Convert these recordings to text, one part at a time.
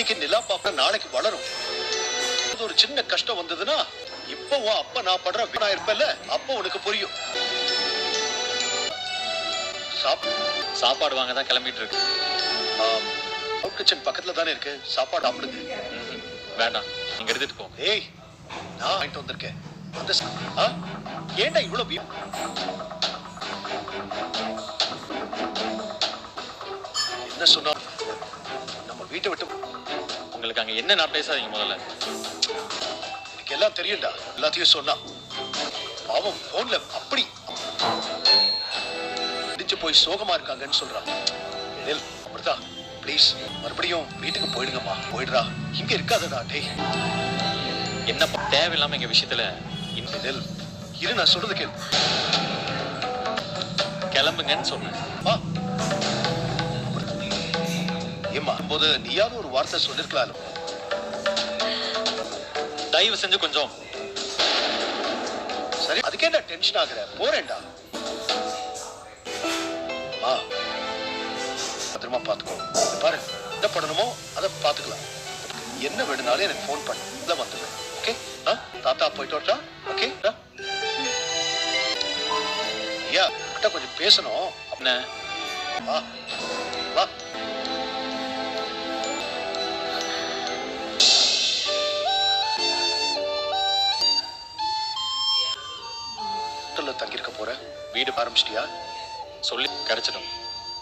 இன்னைக்கு நிலா பாப்பா நாளைக்கு வளரும். ஒரு சின்ன கஷ்டம் வந்ததுன்னா இப்போ உன் அப்பா நான் படுற வீணா இருப்பேன்ல அப்போ உனக்கு புரியும். சாப் சாப்பாடு வாங்க தான் கிளம்பிட்டு இருக்கு. அவுட் கிச்சன் பக்கத்துல தானே இருக்கு. சாப்பாடு சாப்பிடுங்க. வேண்டாம். நீங்க எடுத்துட்டு போங்க. ஏய் நான் வாங்கிட்டு வந்திருக்கேன். அந்த? ஏன்டா இவ்வளவு வீ- என்ன சொன்னா வீட்டை விட்டு உங்களுக்கு அங்க என்ன நான் பேசாதீங்க முதல்ல. எனக்கு எல்லாம் தெரியும்டா. எல்லாத்தையும் சொன்னா. பாவம் போன்ல அப்படி. இடிச்சு போய் சோகமா இருக்காங்கன்னு சொல்றான். அப்படிதான் ப்ளீஸ் மறுபடியும் வீட்டுக்கு போயிடுங்கம்மா. போயிடுறா. இங்க இருக்காதடா டேய். என்ன தேவையில்லாம எங்க விஷயத்துல இன்னும் எழில், இரு நான் சொல்றது கேளு. கிளம்புங்கன்னு சொன்னேன். வா ஏம்மா போது நீயாவது ஒரு வார்த்தை சொல்லிருக்கலாம் தயவு செஞ்சு கொஞ்சம். சரி அதுக்கேண்டா டென்ஷன் ஆகுற? போறேன்டா. ஆ பத்திரமா பாத்துக்கோ இங்க பாரு என்ன பண்ணணுமோ அதை பாத்துக்கலாம் என்ன வேணும்னாலும் எனக்கு ஃபோன் பண்ணு. இதை வந்துடுறேன் ஓகே ஆ? தாத்தா போயிட்டு வரட்டா? ஓகே ஐயா கிட்ட கொஞ்சம் பேசணும். என்ன? வா. வா. ஹோட்டல்ல தங்கியிருக்க போற? வீடு ஆரம்பிச்சிட்டியா? சொல்லி கிடைச்சிடும்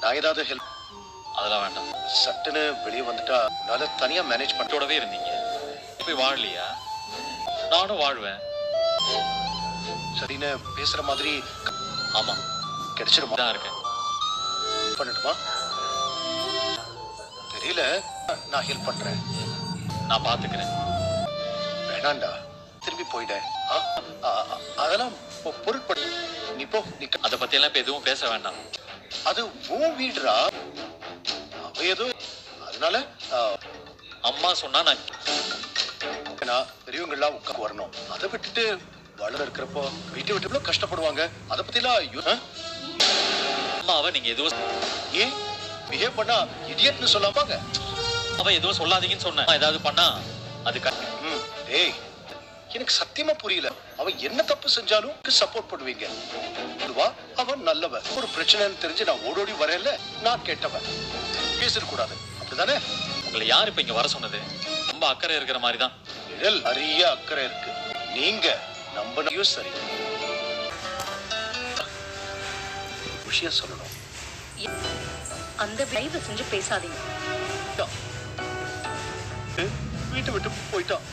நான் ஏதாவது ஹெல்ப் அதெல்லாம் வேண்டாம். சட்டுன்னு வெளியே வந்துட்டா உன்னால தனியா மேனேஜ் பண்ண கூடவே இருந்தீங்க. போய் வாழலையா? நானும் வாழ்வேன். சரின்னு பேசுற மாதிரி ஆமா. கிடைச்சிருமா? தான் இருக்கேன். பண்ணட்டுமா? தெரியல. நான் ஹெல்ப் பண்றேன். நான் பாத்துக்கிறேன். வேணாண்டா திரும்பி போயிட. ஆ? ஆ, ஆ, அதெல்லாம் பொருட்படு. நீ போ நீ அதை பத்தி எல்லாம் எதுவும் பேச வேண்டாம். அது உன் வீடுரா அவ ஏதோ அதனால அம்மா சொன்னா நான் நான் பெரியவங்க உட்காந்து வரணும். அதை விட்டுட்டு வளர இருக்கிறப்போ வீட்டை விட்டு எவ்வளோ கஷ்டப்படுவாங்க? அதை பத்திலாம் யோ- ஆ? அம்மாவை நீங்க எதுவும் ஏன் பிஹேவ் பண்ணா இடியட்னு சொல்லாமாங்க அவன் எதுவும் சொல்லாதீங்கன்னு சொன்னேன். ஏதாவது பண்ணா அது ம், ஏய் எனக்கு சத்தியமா புரியல. அவன் என்ன தப்பு செஞ்சாலும் சப்போர்ட் பண்ணுவீங்க. அவன் நல்லவன். ஒரு பிரச்சனைன்னு தெரிஞ்சு நான் ஓடோடி வரேன்ல நான் கேட்டவன். பேசிடக்கூடாது. அப்படிதானே உங்களை யார் இப்ப இங்க வர சொன்னது? ரொம்ப அக்கறை இருக்கிற மாதிரி தான் நிழல் நிறைய அக்கறை இருக்கு. நீங்க நம்பினையும் சரி. விஷயம் சொல்லணும். அந்த தயவு செஞ்சு பேசாதீங்க. வீட்டை விட்டு போயிட்டான்.